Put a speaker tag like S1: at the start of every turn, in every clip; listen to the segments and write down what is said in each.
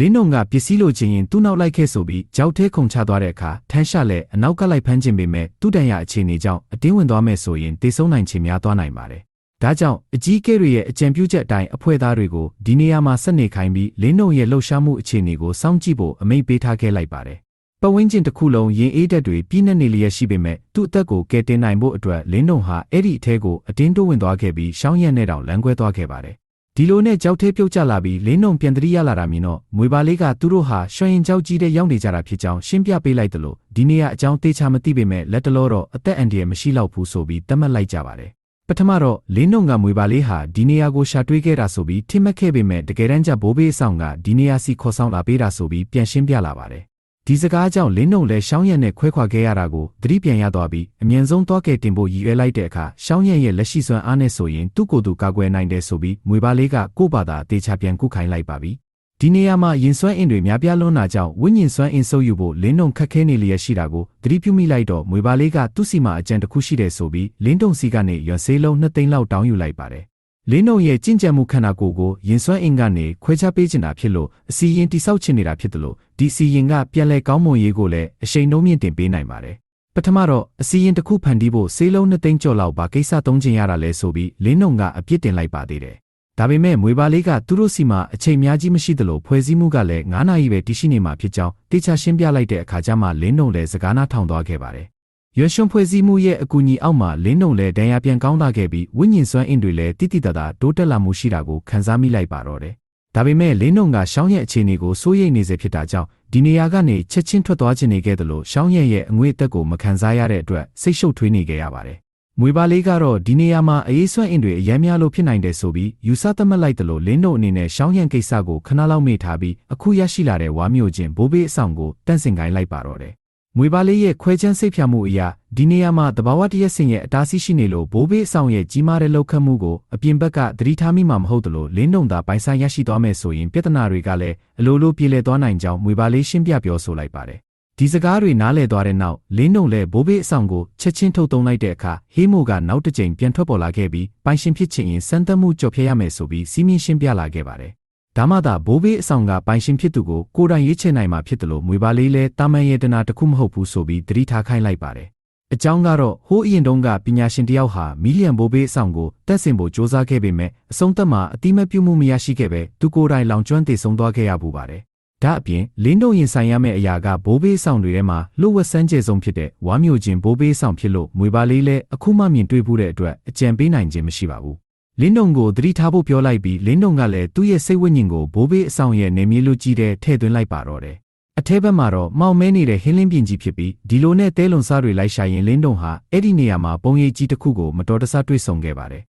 S1: လင်းနှုံကပစ္စည်းလိုချင်ရင်သူ့နောက်လိုက်ခဲ့ဆိုပြီးကြောက်ထဲခုန်ချသွားတဲ့အခါထန်းရှာလည်းအနောက်ကလိုက်ဖမ်းခြင်းပေမဲ့သူ့တန်ရအခြေအနေကြောင့်အတင်းဝင်သွားမယ်ဆိုရင်တေဆုံးနိုင်ချေများသွားနိုင်ပါတယ်။ဒါကြောင့်အကြီးကဲတွေရဲ့အကြံပြုချက်အတိုင်းအဖွဲ့သားတွေကိုဒီနေရာမှာဆက်နေခိုင်းပြီးလင်းနှုံရဲ့လှုပ်ရှားမှုအခြေအနေကိုစောင့်ကြည့်ဖို့အမိန့်ပေးထားခဲ့လိုက်ပါတယ်။ပဝင်းကျင်တစ်ခုလုံးရင်အေးတက်တွေပြည့်နေနေလျက်ရှိပေမဲ့သူ့အသက်ကိုကယ်တင်နိုင်ဖို့အတွက်လင်းနှုံဟာအဲ့ဒီအထဲကိုအတင်းတိုးဝင်သွားခဲ့ပြီးရှောင်းရက်နဲ့တောင်လမ်းကွဲသွားခဲ့ပါတယ်။ ဒီလိုနဲ့ကြောက်သေးပြုတ်ကျလာပြီးလင်းနှုံပြန်တရိရလာတာမြင်တော့မွေပါလေးကသူတို့ဟာရွှေရင်ကြောက်ကြီးတဲ့ရောက်နေကြတာဖြစ်ကြောင်းရှင်းပြပေးလိုက်တယ်လို့ဒီနေ့ကအကြောင်းသေချာမသိပေမဲ့လက်တလောတော့အသက်အန္တရာယ်မရှိတော့ဘူးဆိုပြီးသတ်မှတ်လိုက်ကြပါတယ်ပထမတော့လင်းနှုံကမွေပါလေးဟာဒီနေရာကိုရှာတွေးခဲ့တာဆိုပြီးထိမက်ခဲ့ပေမဲ့တကယ်တမ်းကျဘိုးဘေးအဆောင်ကဒီနေရာစီခေါ်ဆောင်လာပေးတာဆိုပြီးပြန်ရှင်းပြလာပါတယ် ဒီစကားကြောင့်လင်းနှုံလည်းရှောင်းရက်နဲ့ခွဲခွာခဲ့ရတာကိုသတိပြန်ရသွားပြီးအမြင့်ဆုံးသွားကဲတင်ဖို့ရည်ရွယ်လိုက်တဲ့အခါရှောင်းရက်ရဲ့လက်ရှိစွမ်းအားနဲ့ဆိုရင်သူ့ကိုယ်သူကာကွယ်နိုင်တယ်ဆိုပြီးမွေပါလေးကကို့ဘာသာအသေးချပြန်ကုခိုင်းလိုက်ပါပြီဒီနေရာမှာရင်စွမ်းအင်တွေများပြားလွန်းတာကြောင့်ဝိညာဉ်စွမ်းအင်ဆုပ်ယူဖို့လင်းနှုံခက်ခဲနေလျက်ရှိတာကိုသတိပြုမိလိုက်တော့မွေပါလေးကသူ့စီမှာအကြံတစ်ခုရှိတယ်ဆိုပြီးလင်းတုံစီကနေရွံဆေးလုံးနှစ်သိန်းလောက်တောင်းယူလိုက်ပါတယ် လင်းနှုံရဲ့ကြင်ကြံမှုခန္ဓာကိုယ်ကိုရင်စွမ်းအင်ကနေခွဲခြားပေးချင်တာဖြစ်လို့အစီရင်တိဆောက်ချင်နေတာဖြစ်တယ်လို့ဒီစီရင်ကပြန်လဲကောင်းမွန်ရေးကိုလည်းအရှိန်နှုံးမြင့်တင်ပေးနိုင်ပါတယ်ပထမတော့အစီရင်တစ်ခုဖန်တီးဖို့ဆေးလုံးနှစ်သိန်းကျော်လောက်ဘာကိစ္စသုံးချင်ရတာလဲဆိုပြီးလင်းနှုံကအပြစ်တင်လိုက်ပါသေးတယ်ဒါပေမဲ့မွေပါလေးကသူတို့စီမှာအချိန်များကြီးမရှိသလိုဖွဲ့စည်းမှုကလည်း9နာရီပဲတရှိနေမှာဖြစ်ကြောင်းတေချာရှင်းပြလိုက်တဲ့အခါကျမှလင်းနှုံလည်းစကားနာထောင်သွားခဲ့ပါတယ်။ ရွှေရွှွန်ဖွဲ့စည်းမှုရဲ့အကူအညီအောက်မှာလင်းနှုံလည်းဒဏ်ရာပြန်ကောင်းလာခဲ့ပြီးဝိညာဉ်စွမ်းအင်တွေလည်းတိတိတသားတိုးတက်လာမှုရှိတာကိုခံစားမိလိုက်ပါတော့တယ်။ဒါပေမဲ့လင်းနှုံကရှောင်းရဲ့အခြေအနေကိုစိုးရိမ်နေစေဖြစ်တာကြောင့်ဒီနေရာကနေချက်ချင်းထွက်သွားခြင်းနေခဲ့တယ်လို့ရှောင်းရဲ့ရဲ့အငွေ့အသက်ကိုမခံစားရတဲ့အတွက်စိတ်ရှုပ်ထွေးနေခဲ့ရပါတယ်မွေပါလေးကတော့ဒီနေရာမှာအေးစွမ်းအင်တွေအများများလို့ဖြစ်နိုင်တယ်ဆိုပြီးယူဆသတ်မှတ်လိုက်တယ်လို့လင်းတို့အနေနဲ့ရှောင်းရံကိစ္စကိုခဏလောက်မေ့ထားပြီးအခုရရှိလာတဲ့ဝါမျိုးချင်းဘိုးဘေးအဆောင်ကိုတန့်စင်ကိုင်းလိုက်ပါတော့တယ်။ မွေပါလေးရဲ့ခွဲချမ်းစိတ်ဖြာမှုအရာဒီနေရာမှာတဘာဝတရက်စင်ရဲ့အတားဆီးရှိနေလို့ဘိုးဘေးအဆောင်ရဲ့ကြီးမားတဲ့လောက်ခတ်မှုကိုအပြင်ဘက်ကသတိထားမိမှာမဟုတ်တယ်လို့လင်းနှုံသာပိုင်ဆိုင်ရရှိသွားမယ်ဆိုရင်ပြဿနာတွေကလည်းအလိုလိုပြေလည်သွားနိုင်ကြောင်းမွေပါလေးရှင်းပြပြောဆိုလိုက်ပါတယ်ဒီစကားတွေနားလည်သွားတဲ့နောက်လင်းနှုံလဲဘိုးဘေးအဆောင်ကိုချက်ချင်းထုတ်သုံးလိုက်တဲ့အခါဟေးမိုကနောက်တစ်ကြိမ်ပြန်ထွက်ပေါ်လာခဲ့ပြီးပိုင်ရှင်ဖြစ်ချင်ရင်စမ်းသပ်မှုကြော်ဖြဲရမယ်ဆိုပြီးစီးမြင်ရှင်းပြလာခဲ့ပါတယ်။ ဒါမှသာဘိုးဘေးအဆောင်ကပိုင်ရှင်ဖြစ်သူကိုကိုယ်တိုင်ရွေးချယ်နိုင်မှာဖြစ်တယ်လို့မွေပါလေးလဲတာမန်ရဲ့တနာတစ်ခုမဟုတ်ဘူးဆိုပြီးသတိထားခိုင်းလိုက်ပါတယ်။အကြောင်းကတော့ဟိုးအရင်တုန်းကပညာရှင်တယောက်ဟာမီလီယံဘိုးဘေးအဆောင်ကိုတက်ဆင်ဖို့စ조사ခဲ့ပေမဲ့အဆုံးသတ်မှာအတိမပြုမှုမရရှိခဲ့ပဲသူကိုယ်တိုင်လောင်ကျွမ်းတည်ဆုံသွားခဲ့ရပူပါတယ်ဒါအပြင်လင်းတို့ရင်ဆိုင်ရမယ့်အရာကဘိုးဘေးဆောင်တွေထဲမှာလှုပ်ဝက်ဆန်းကျဲဆုံးဖြစ်တဲ့ဝါမျိုးချင်းဘိုးဘေးဆောင်ဖြစ်လို့မွေပါလေးလဲအခုမှမြင်တွေ့ဖို့တဲ့အတွက်အကြံပေးနိုင်ခြင်းမရှိပါဘူး လင်းတုံကိုသတိထားဖို့ပြောလိုက်ပြီးလင်းတုံကလည်းသူ့ရဲ့စိတ်ဝိညာဉ်ကိုဘိုးဘေးအဆောင်ရဲ့နေမြေလူကြီးတဲ့ထည့်သွင်းလိုက်ပါတော့တယ်အထဲဘက်မှာတော့မောင်မဲနေတဲ့ဟင်းလင်းပြင်ကြီးဖြစ်ပြီးဒီလိုနဲ့တဲလွန်စားတွေလိုက်ရှာရင်လင်းတုံဟာအဲ့ဒီနေရာမှာပုံရိပ်ကြီးတစ်ခုကိုမတော်တဆတွေ့ဆုံခဲ့ပါတယ်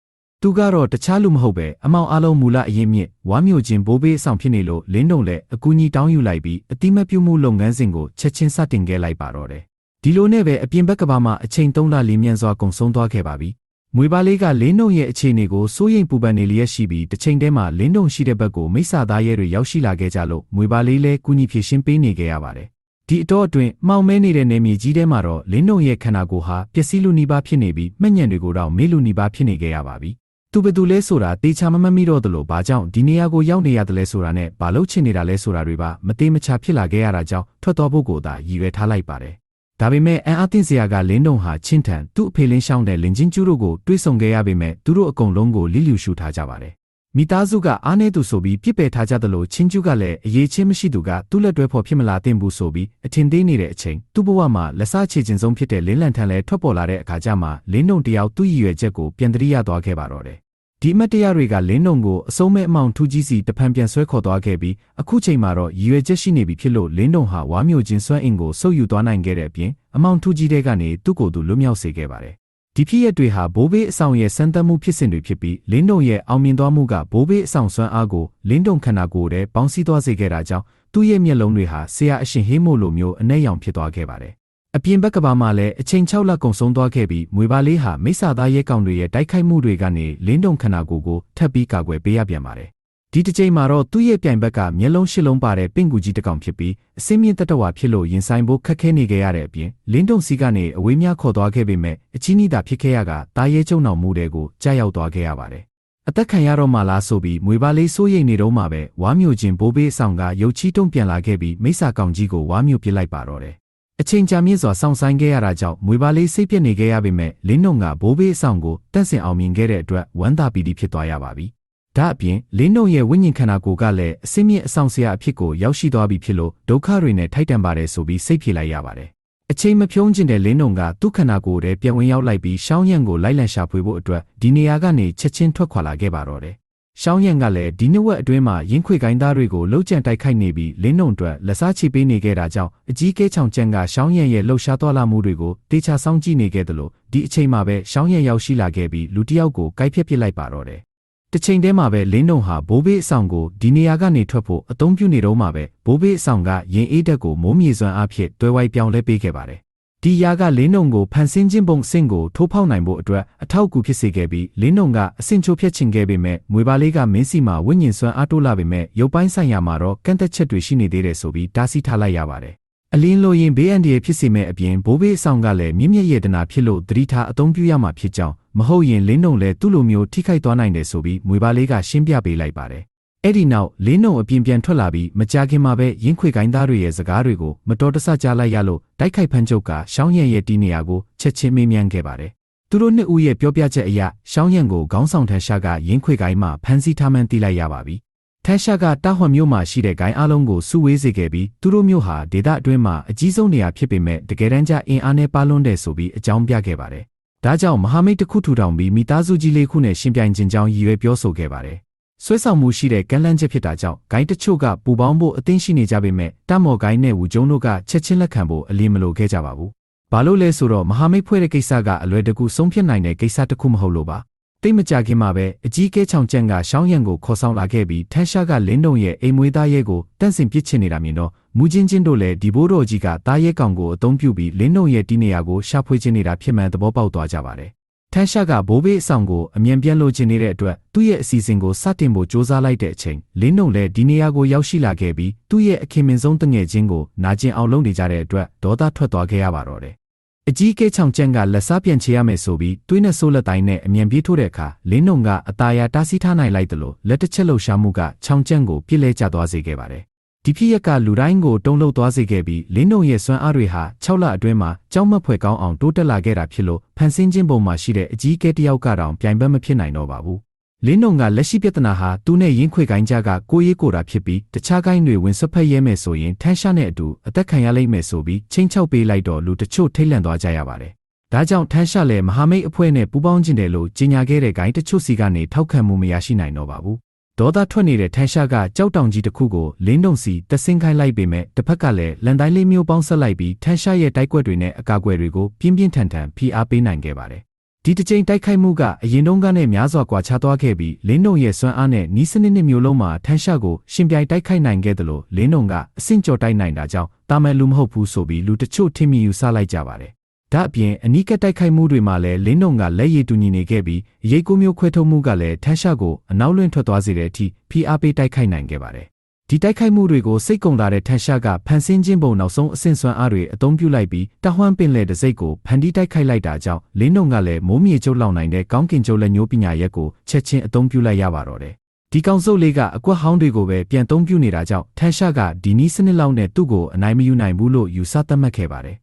S1: သူကတော့တခြားလူမဟုတ်ပဲအမောင်အလုံးမူလအရင်မြင့်ဝါမျိုးချင်းဘိုးဘေးအဆောင်ဖြစ်နေလို့လင်းတုံလည်းအကူကြီးတောင်းယူလိုက်ပြီးအတိမပြုမှုလုပ်ငန်းစဉ်ကိုချက်ချင်းစတင်ခဲ့လိုက်ပါတော့တယ်။ဒီလိုနဲ့ပဲအပြင်ဘက်ကဘာမှအချိန်သုံးလလီမြန်စွာကုံဆုံးသွားခဲ့ပါပြီ။ မွေပါလေးကလင်းတုံရဲ့အခြေအနေကိုစိုးရိမ်ပူပန်နေလျက်ရှိပြီးတစ်ချိန်တည်းမှာလင်းတုံရှိတဲ့ဘက်ကိုမိစ္ဆာသားရဲတွေရောက်ရှိလာခဲ့ကြလို့မွေပါလေးလည်းကူညီဖြည့်ရှင်းပေးနေခဲ့ရပါတယ်။ဒီအတော့အတွင်းမှောင်မဲနေတဲ့နေမြေကြီးထဲမှာတော့လင်းတုံရဲ့ခန္ဓာကိုယ်ဟာပျက်စီးလူနီးပါးဖြစ်နေပြီးမှတ်ညံတွေကိုတော့မေးလူနီးပါးဖြစ်နေခဲ့ရပါပြီ။သူဘယ်သူလဲဆိုတာတေချာမမမိတော့သလိုဘာကြောင့်ဒီနေရာကိုရောက်နေရတယ်လဲဆိုတာနဲ့ဘာလို့ချင်နေတာလဲဆိုတာတွေပါမသေးမချာဖြစ်လာခဲ့ရတာကြောင့်ထွက်သွားဖို့ကိုသာရည်ရွယ်ထားလိုက်ပါတယ်။ ဒါပေမဲ့အန်အားသင့်စရာကလင်းတုံဟာချင်းထန်သူ့အဖေလင်းရှောင်းတဲ့လင်ချင်းကျူးတို့ကိုတွေးဆုံခဲ့ရပေမဲ့သူတို့အကုန်လုံးကိုလိလျူရှုထားကြပါတယ်။မိသားစုကအားနေသူဆိုပြီးပြစ်ပယ်ထားကြသလိုချင်းကျူးကလည်းအရေးချင်းမရှိသူကသူ့လက်တွဲဖော်ဖြစ်မလာသင့်ဘူးဆိုပြီးအထင်သေးနေတဲ့အချိန်သူ့ဘဝမှာလက်စားချေခြင်းဆုံးဖြစ်တဲ့လင်းလန်ထန်လဲထွက်ပေါ်လာတဲ့အခါကျမှလင်းတုံတယောက်သူ့ရည်ရွယ်ချက်ကိုပြန်တရိရသွားခဲ့ပါတော့တယ် ဒီအမတ်တရားတွေကလင်းနှုံကိုအစုံမဲ့အမောင်ထူးကြီးစီတဖန်ပြန်ဆွဲခေါ်သွားခဲ့ပြီးအခုချိန်မှာတော့ရည်ရွယ်ချက်ရှိနေပြီဖြစ်လို့လင်းနှုံဟာဝါမျိုးချင်းဆွဲအင်ကိုဆုပ်ယူသွားနိုင်ခဲ့တဲ့အပြင်အမောင်ထူးကြီးတဲ့ကနေသူ့ကိုယ်သူလွတ်မြောက်စေခဲ့ပါတယ်။ဒီဖြစ်ရက်တွေဟာဘိုးဘေးအဆောင်ရဲ့စံတမ်းမှုဖြစ်စဉ်တွေဖြစ်ပြီးလင်းနှုံရဲ့အောင်မြင်သွားမှုကဘိုးဘေးအဆောင်ဆွမ်းအားကိုလင်းတုံခန္ဓာကိုယ်ထဲပေါင်းစည်းသွားစေခဲ့တာကြောင့်သူ့ရဲ့မျက်လုံးတွေဟာဆရာအရှင်ဟေးမို့လိုမျိုးအနှဲ့ရောင်ဖြစ်သွားခဲ့ပါတယ် အပြင်ဘက်ကဘာမှလည်းအချိန်6လကုံဆုံးသွားခဲ့ပြီးမွေပါလေးဟာမိစ္ဆာသားရဲကောင်တွေရဲ့တိုက်ခိုက်မှုတွေကနေလင်းတုံခန္ဓာကိုယ်ကိုထပ်ပြီးကာကွယ်ပေးရပြန်ပါတယ်။ဒီတစ်ချိန်မှာတော့သူ့ရဲ့ပြိုင်ဘက်ကမျက်လုံးရှစ်လုံးပါတဲ့ပင့်ကူကြီးတစ်ကောင်ဖြစ်ပြီးအစင်းမြင့်တတဝါဖြစ်လို့ရင်ဆိုင်ဖို့ခက်ခဲနေကြရတဲ့အပြင်လင်းတုံစီကနေအဝေးများခေါ်သွားခဲ့ပေမဲ့အချင်းဤတာဖြစ်ခဲ့ရကတာရဲကျုံတော်မူတဲ့ကိုကြားရောက်သွားခဲ့ရပါတယ်။အသက်ခံရတော့မှလားဆိုပြီးမွေပါလေးစိုးရိမ်နေတော့မှပဲဝါမျိုးချင်းဘိုးဘေးအဆောင်ကရုတ်ချီတုံ့ပြန်လာခဲ့ပြီးမိစ္ဆာကောင်ကြီးကိုဝါမျိုးပြစ်လိုက်ပါတော့တယ် အချိန်ကြာမြင့်စွာစောင့်ဆိုင်ခဲ့ရတာကြောင့်မွေပါလေးစိတ်ပြက်နေခဲ့ရပေမဲ့လင်းနှုံကဘိုးဘေးအဆောင်ကိုတန့်စင်အောင်မြင်ခဲ့တဲ့အတွက်ဝမ်းသာပီတိဖြစ်သွားရပါပြီ။ဒါအပြင်လင်းနှုံရဲ့ဝိညာဉ်ခန္ဓာကိုယ်ကလည်းအစင်းမြင့်အဆောင်ဆရာအဖြစ်ကိုရောက်ရှိသွားပြီဖြစ်လို့ဒုက္ခတွေနဲ့ထိုက်တန်ပါတယ်ဆိုပြီးစိတ်ပြေလိုက်ရပါတယ်။အချိန်မဖြုံးကျင်တဲ့လင်းနှုံကသူ့ခန္ဓာကိုယ်ထဲပြန်ဝင်ရောက်လိုက်ပြီးရှောင်းရံကိုလိုက်လံရှာဖွေဖို့အတွက်ဒီနေရာကနေချက်ချင်းထွက်ခွာလာခဲ့ပါတော့တယ်။ ရှောင်းရံကလည်းဒီနှစ်ဝက်အတွင်းမှာရင်းခွေကိုင်းသားတွေကိုလှုပ်ကြံတိုက်ခိုက်နေပြီးလင်းနှုံအတွက်လက်စားချီပေးနေခဲ့တာကြောင့်အကြီးကဲချောင်ကျန်ကရှောင်းရံရဲ့လှုပ်ရှားသွားလာမှုတွေကိုတေချာစောင့်ကြည့်နေခဲ့တယ်လို့ဒီအချိန်မှာပဲရှောင်းရံရောက်ရှိလာခဲ့ပြီးလူတစ်ယောက်ကိုကိုက်ဖြတ်ပစ်လိုက်ပါတော့တယ်။တစ်ချိန်တည်းမှာပဲလင်းနှုံဟာဘိုးဘေးအဆောင်ကိုဒီနေရာကနေထွက်ဖို့အသုံးပြုနေတော့မှပဲဘိုးဘေးအဆောင်ကရင်အေးတက်ကိုမိုးမြေစွမ်းအားဖြင့်တွဲဝိုက်ပြောင်းလဲပေးခဲ့ပါတယ် ဒီယာကလင်းနှုံကိုဖန်ဆင်းခြင်းပုံစင့်ကိုထိုးဖောက်နိုင်ဖို့အတွက်အထောက်အကူဖြစ်စေခဲ့ပြီးလင်းနှုံကအဆင့်ချိုးဖြတ်ချင်ခဲ့ပေမဲ့မွေပါလေးကမင်းစီမှာဝိညာဉ်စွမ်းအားတိုးလာပေမဲ့ရုပ်ပိုင်းဆိုင်ရာမှာတော့ကန့်သက်ချက်တွေရှိနေသေးတယ်ဆိုပြီးတားဆီးထားလိုက်ရပါတယ်။အလင်းလိုရင်ဘေးအန္တရာယ်ဖြစ်စေမဲ့အပြင်ဘိုးဘေးအဆောင်ကလည်းမြင့်မြတ်ရဲ့တနာဖြစ်လို့သတိထားအသုံးပြုရမှာဖြစ်ကြောင်းမဟုတ်ရင်လင်းနှုံလည်းသူ့လိုမျိုးထိခိုက်သွားနိုင်တယ်ဆိုပြီးမွေပါလေးကရှင်းပြပေးလိုက်ပါတယ်။ အဲ့ဒီနောက်လင်းနှုံအပြင်ပြန်ထွက်လာပြီးမကြခင်မှာပဲရင်းခွေကိုင်းသားတွေရဲ့စကားတွေကိုမတော်တဆကြားလိုက်ရလို့တိုက်ခိုက်ဖန်ချုပ်ကရှောင်းရံရဲ့တီးနေရာကိုချက်ချင်းမေးမြန်းခဲ့ပါတယ်။သူတို့နှစ်ဦးရဲ့ပြောပြချက်အရရှောင်းရံကိုခေါင်းဆောင်ထန်ရှာကရင်းခွေကိုင်းမှဖမ်းဆီးထားမှန်းသိလိုက်ရပါပြီ။ထန်ရှာကတာဟွန်မြို့မှာရှိတဲ့ဂိုင်းအားလုံးကိုစုဝေးစေခဲ့ပြီးသူတို့မြို့ဟာဒေသအတွင်းမှာအကြီးဆုံးနေရာဖြစ်ပေမဲ့တကယ်တမ်းကျအင်အားနဲ့ပါလွန်းတဲ့ဆိုပြီးအကြောင်းပြခဲ့ပါတယ်။ဒါကြောင့်မဟာမိတ်တစ်ခုထူထောင်ပြီးမိသားစုကြီးလေးခုနဲ့ရှင်ပြိုင်ခြင်းကြောင်းရည်ရွယ်ပြောဆိုခဲ့ပါတယ် ဆွဲဆောင်မှုရှိတဲ့ကမ်းလှမ်းချက်ဖြစ်တာကြောင့်ဂိုင်းတချို့ကပူပေါင်းဖို့အသင့်ရှိနေကြပေမဲ့တမော်ဂိုင်းနဲ့ဝူကျုံတို့ကချက်ချင်းလက်ခံဖို့အလင်းမလိုခဲ့ကြပါဘူး။ဘာလို့လဲဆိုတော့မဟာမိတ်ဖွဲ့တဲ့ကိစ္စကအလွယ်တကူဆုံးဖြတ်နိုင်တဲ့ကိစ္စတစ်ခုမဟုတ်လို့ပါ။တိတ်မကြခင်မှာပဲအကြီးကဲချောင်ကျန့်ကရှောင်းရံကိုခေါ်ဆောင်လာခဲ့ပြီးထန်းရှားကလင်းတုံရဲ့အိမ်မွေးသားရဲကိုတန့်စင်ပစ်ချင်နေတာမြင်တော့မူချင်းချင်းတို့လည်းဒီဘိုးတော်ကြီးကသားရဲကောင်ကိုအသုံးပြုပြီးလင်းတုံရဲ့တီးနေရာကိုရှာဖွေချင်နေတာဖြစ်မှန်သဘောပေါက်သွားကြပါတယ် ထန်းရှာကဘိုးဘေးအဆောင်ကိုအမြန်ပြန်လိုချင်နေတဲ့အတွက်သူ့ရဲ့အစီအစဉ်ကိုစတင်ဖို့စ조사လိုက်တဲ့အချိန်လင်းနှုံလည်းဒီနေရာကိုရောက်ရှိလာခဲ့ပြီးသူ့ရဲ့အခင်မင်ဆုံးတငယ်ချင်းကိုနာကျင်အောင်လုပ်နေကြတဲ့အတွက်ဒေါသထွက်သွားခဲ့ရပါတော့တယ်။အကြီးကဲချောင်ကျန့်ကလက်စားပြန်ချေရမယ်ဆိုပြီးသွေးနဲ့ဆိုးလက်တိုင်းနဲ့အမြန်ပြေးထိုးတဲ့အခါလင်းနှုံကအตาရတားဆီးထားနိုင်လိုက်တယ်လို့လက်တစ်ချက်လှုပ်ရှားမှုကချောင်ကျန့်ကိုပြစ်လဲကျသွားစေခဲ့ပါတယ် ဒီဖြစ်ရက်ကလူတိုင်းကိုတုံ့လှုပ်သွားစေခဲ့ပြီးလင်းနှုံရဲ့စွမ်းအားတွေဟာ6လအတွင်းမှာကြောက်မက်ဖွယ်ကောင်းအောင်တိုးတက်လာခဲ့တာဖြစ်လို့ဖန်ဆင်းခြင်းပုံမှာရှိတဲ့အကြီးအကဲတယောက်ကတော့ပြိုင်ဘက်မဖြစ်နိုင်တော့ပါဘူး။လင်းနှုံကလက်ရှိပြဿနာဟာသူနဲ့ရင်းခွေကိုင်းကြကကိုရေးကိုတာဖြစ်ပြီးတခြားကိုင်းတွေဝင်ဆွတ်ဖက်ရဲမယ်ဆိုရင်ထန်းရှားနဲ့အတူအသက်ခံရလိမ့်မယ်ဆိုပြီးချင်းချောက်ပေးလိုက်တော့လူတချို့ထိတ်လန့်သွားကြရပါတယ်။ဒါကြောင့်ထန်းရှားလည်းမဟာမိတ်အဖွဲ့နဲ့ပူးပေါင်းခြင်းတယ်လို့ကြေညာခဲ့တဲ့ဂိုင်းတချို့စီကနေထောက်ခံမှုမရရှိနိုင်တော့ပါဘူး ဒေါသထွက်နေတဲ့ထန်းရှားကကြောက်တောင်ကြီးတစ်ခုကိုလင်းတုံစီတဆင်းခိုင်းလိုက်ပေမဲ့တစ်ဖက်ကလည်းလန်တိုင်းလေးမျိုးပေါင်းဆက်လိုက်ပြီးထန်းရှားရဲ့တိုက်ကွက်တွေနဲ့အကာအကွယ်တွေကိုပြင်းပြင်းထန်ထန်ဖိအားပေးနိုင်ခဲ့ပါတယ်။ဒီတစ်ကြိမ်တိုက်ခိုက်မှုကအရင်တုန်းကနဲ့များစွာကွာခြားသွားခဲ့ပြီးလင်းတုံရဲ့စွမ်းအားနဲ့နီးစနစ်နှစ်မျိုးလုံးမှာထန်းရှားကိုရှင်ပြိုင်တိုက်ခိုက်နိုင်ခဲ့တယ်လို့လင်းတုံကအဆင့်ကျော်တိုက်နိုင်တာကြောင့်တာမန်လူမဟုတ်ဘူးဆိုပြီးလူတချို့ထင်မြင်ယူဆလိုက်ကြပါတယ် ဒါအပြင်အနီးကပ်တိုက်ခိုက်မှုတွေမှာလည်းလင်းနှုံကလက်ရည်တူညီနေခဲ့ပြီးရိတ်ကိုမျိုးခွဲထုတ်မှုကလည်းထန်းရှာကိုအနောက်လွင့်ထွက်သွားစေတဲ့အထိဖိအားပေးတိုက်ခိုက်နိုင်ခဲ့ပါတယ်။ဒီတိုက်ခိုက်မှုတွေကိုစိတ်ကုံလာတဲ့ထန်းရှာကဖန်ဆင်းခြင်းပုံနောက်ဆုံးအဆင့်စွမ်းအားတွေအသုံးပြုလိုက်ပြီးတဟွမ်းပင်လေတစိတ်ကိုဖန်တီးတိုက်ခိုက်လိုက်တာကြောင့်လင်းနှုံကလည်းမိုးမြေကျုပ်လောက်နိုင်တဲ့ကောင်းကင်ကျုပ်လက်ညှိုးပညာရက်ကိုချက်ချင်းအသုံးပြုလိုက်ရပါတော့တယ်။ဒီကောင်စုပ်လေးကအကွက်ဟောင်းတွေကိုပဲပြန်သုံးပြုနေတာကြောင့်ထန်းရှာကဒီနီးစနစ်လောက်နဲ့သူ့ကိုအနိုင်မယူနိုင်ဘူးလို့ယူဆသတ်မှတ်ခဲ့ပါတယ်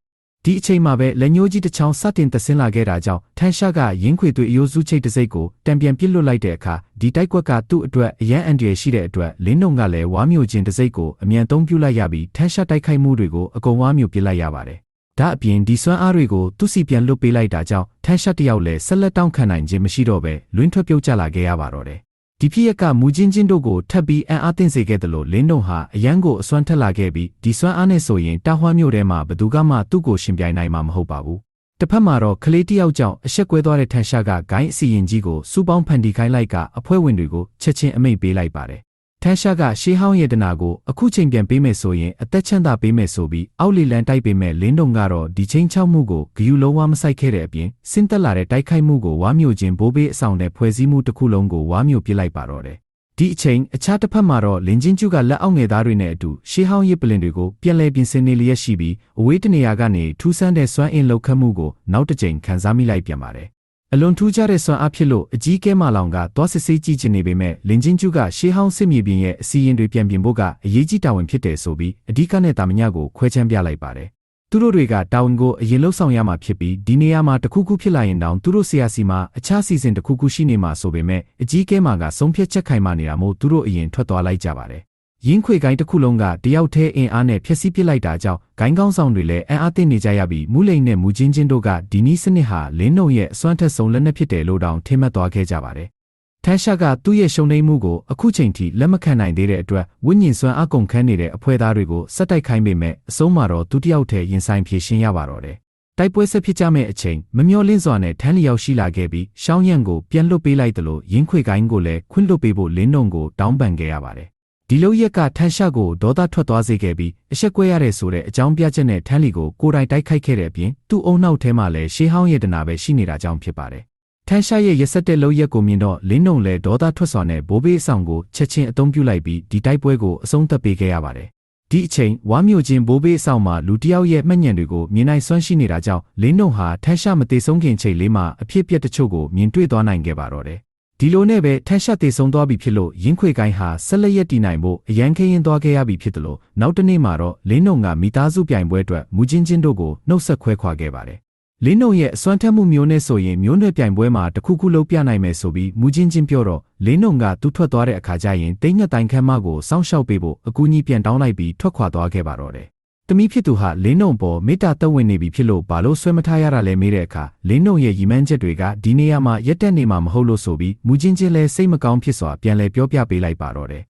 S1: ဒီအချိန်မှာပဲလက်ညှိုးကြီးတစ်ချောင်းစတင်တဆင်းလာခဲ့တာကြောင့်ထန်းရှားကရင်းခွေသွေးအယိုးစုချိတ်တစ်စိတ်ကိုတံပြန်ပစ်လွတ်လိုက်တဲ့အခါဒီတိုက်ကွက်ကသူ့အတွက်အရန်အန်တရယ်ရှိတဲ့အတွက်လင်းနှုံကလည်းဝါမျိုးချင်းတစ်စိတ်ကိုအမြန်သုံးပြုလိုက်ရပြီးထန်းရှားတိုက်ခိုက်မှုတွေကိုအကုန်ဝါမျိုးပစ်လိုက်ရပါတယ်။ဒါအပြင်ဒီစွမ်းအားတွေကိုသူ့စီပြန်လွတ်ပေးလိုက်တာကြောင့်ထန်းရှားတယောက်လည်းဆက်လက်တောင်းခံနိုင်ခြင်းမရှိတော့ဘဲလွင်းထွက်ပြုတ်ကျလာခဲ့ရပါတော့တယ် ဒီဖြစ်ရက်ကမူချင်းချင်းတို့ကိုထပ်ပြီးအံ့အားသင့်စေခဲ့တယ်လို့လင်းတို့ဟာအရန်ကိုအစွမ်းထက်လာခဲ့ပြီးဒီစွမ်းအားနဲ့ဆိုရင်တာဟွားမြို့ထဲမှာဘသူကမှသူ့ကိုရှင်ပြိုင်နိုင်မှာမဟုတ်ပါဘူးတစ်ဖက်မှာတော့ကလေးတယောက်ကြောင့်အဆက်ကွဲသွားတဲ့ထန်ရှာကဂိုင်းအစီရင်ကြီးကိုစူပေါင်းဖန်တီခိုင်းလိုက်ကအဖွဲဝင်တွေကိုချက်ချင်းအမိတ်ပေးလိုက်ပါတယ် ထန်းရှားကရှေးဟောင်းရဲ့တနာကိုအခုချိန်ပြန်ပေးမယ်ဆိုရင်အသက်ချမ်းသာပေးမယ်ဆိုပြီးအောက်လီလန်တိုက်ပေးမယ်လင်းတုံကတော့ဒီချင်းချောက်မှုကိုဂယူလုံးဝမဆိုင်ခဲ့တဲ့အပြင်ဆင်းသက်လာတဲ့တိုက်ခိုက်မှုကိုဝါမျိုးချင်းဘိုးဘေးအဆောင်နဲ့ဖွဲ့စည်းမှုတစ်ခုလုံးကိုဝါမျိုးပြစ်လိုက်ပါတော့တယ်ဒီအချိန်အခြားတစ်ဖက်မှာတော့လင်ချင်းကျူကလက်အောက်ငယ်သားတွေနဲ့အတူရှေးဟောင်းရစ်ပလင်တွေကိုပြန်လည်ပြင်ဆင်နေလျက်ရှိပြီးအဝေးတနေရာကနေထူးဆန်းတဲ့စွမ်းအင်လောက်ခတ်မှုကိုနောက်တစ်ကြိမ်ခန်းစားမိလိုက်ပြန်ပါတယ် အလွန်ထူးခြားတဲ့စွမ်းအားဖြစ်လို့အကြီးကဲမလောင်ကသွားစစ်ဆေးကြည့်ချင်နေပေမဲ့လင်ချင်းကျူကရှေးဟောင်းစစ်မြေပြင်ရဲ့အစီရင်တွေပြန်ပြင်ဖို့ကအရေးကြီးတာဝန်ဖြစ်တယ်ဆိုပြီးအဓိကနဲ့တာမညကိုခွဲချမ်းပြလိုက်ပါတယ်။သူတို့တွေကတာဝန်ကိုအရင်လှုပ်ဆောင်ရမှာဖြစ်ပြီးဒီနေရာမှာတခုခုဖြစ်လာရင်တောင်သူတို့ဆရာစီမှာအခြားစီစဉ်တခုခုရှိနေမှာဆိုပေမဲ့အကြီးကဲမှာကဆုံးဖြတ်ချက်ခိုင်မာနေတာမို့သူတို့အရင်ထွက်သွားလိုက်ကြပါတယ်။ရင်းခွေကိုင်းတစ်ခုလုံးကတယောက်တည်းအင်အားနဲ့ဖျက်ဆီးပစ်လိုက်တာကြောင့် ဂိုင်းကောင်းဆောင်တွေလည်းအံ့အားသင့်နေကြရပြီးမူလိန်နဲ့မူချင်းချင်းတို့ကဒီနီးစနစ်ဟာလင်းနှုံရဲ့အစွမ်းထက်ဆုံးလက်နက်ဖြစ်တယ်လို့တောင်ထင်မှတ်သွားခဲ့ကြပါတယ်။ထန်းရှာကသူ့ရဲ့ရှုံနိမ့်မှုကိုအခုချိန်ထိလက်မခံနိုင်သေးတဲ့အတွက်ဝိညာဉ်စွမ်းအကုန်ခန်းနေတဲ့အဖွဲ့သားတွေကိုစက်တိုက်ခိုင်းပေမဲ့အဆုံးမှာတော့သူတယောက်တည်းရင်ဆိုင်ဖြေရှင်းရပါတော့တယ်။တိုက်ပွဲဆက်ဖြစ်ကြမဲ့အချိန်မမျောလင့်စွာနဲ့ထန်းလျောက်ရှိလာခဲ့ပြီးရှောင်းရံကိုပြန်လွတ်ပေးလိုက်တယ်လို့ရင်းခွေကိုင်းကိုလည်းခွင့်လွတ်ပေးဖို့လင်းနှုံကိုတောင်းပန်ခဲ့ရပါတယ်။ ဒီလိုရက်ကထန်းရှာကိုဒေါသထွက်သွားစေခဲ့ပြီးအဆက်ကွဲရတဲ့ဆိုတဲ့အကြောင်းပြချက်နဲ့ထန်းလီကိုကိုယ်တိုင်တိုက်ခိုက်ခဲ့တဲ့အပြင်သူ့အုံနောက်ထဲမှာလည်းရှေးဟောင်းရတနာပဲရှိနေတာကြောင့်ဖြစ်ပါတယ်။ထန်းရှာရဲ့ရဆက်တဲ့လောက်ရက်ကိုမြင်တော့လင်းနှုံလည်းဒေါသထွက်စွာနဲ့ဘိုးဘေးအဆောင်ကိုချက်ချင်းအသုံးပြုလိုက်ပြီးဒီတိုက်ပွဲကိုအဆုံးသတ်ပေးခဲ့ရပါတယ်။ဒီအချိန်ဝါမျိုးချင်းဘိုးဘေးအဆောင်မှာလူတစ်ယောက်ရဲ့မှတ်ဉဏ်တွေကိုမြင်နိုင်စွမ်းရှိနေတာကြောင့်လင်းနှုံဟာထန်းရှာမသေးဆုံးခင်ချိန်လေးမှာအဖြစ်အပျက်တချို့ကိုမြင်တွေ့သွားနိုင်ခဲ့ပါတော့တယ်။ ဒီလိုနဲ့ပဲထန်းရှာသေးဆုံးသွားပြီဖြစ်လို့ရင်းခွေကိုင်းဟာဆက်လက်ရက်တည်နိုင်ဖို့အရန်ခရင်သွားခဲ့ရပြီဖြစ်တယ်လို့နောက်တစ်နေ့မှာတော့လင်းနှုံကမိသားစုပြိုင်ပွဲအတွက်မူချင်းချင်းတို့ကိုနှုတ်ဆက်ခွဲခွာခဲ့ပါတယ်။လင်းနှုံရဲ့အစွမ်းထက်မှုမျိုးနဲ့ဆိုရင်မျိုးနွယ်ပြိုင်ပွဲမှာတခုခုလုံးပြနိုင်မယ်ဆိုပြီးမူချင်းချင်းပြောတော့လင်းနှုံကသူထွက်သွားတဲ့အခါကျရင်တိတ်ငှက်တိုင်းခမ်းမကိုစောင့်ရှောက်ပေးဖို့အကူအညီပြန်တောင်းလိုက်ပြီးထွက်ခွာသွားခဲ့ပါတော့တယ်။ တမီးဖြစ်သူဟာလင်းနှုံပေါ်မေတ္တာသက်ဝင်နေပြီဖြစ်လို့ဘာလို့ဆွဲမထားရတာလဲမေးတဲ့အခါလင်းနှုံရဲ့ရီမန်းချက်တွေကဒီနေရာမှာရက်တက်နေမှာမဟုတ်လို့ဆိုပြီးမူချင်းချင်းလဲစိတ်မကောင်းဖြစ်စွာပြန်လဲပြောပြပေးလိုက်ပါတော့တယ်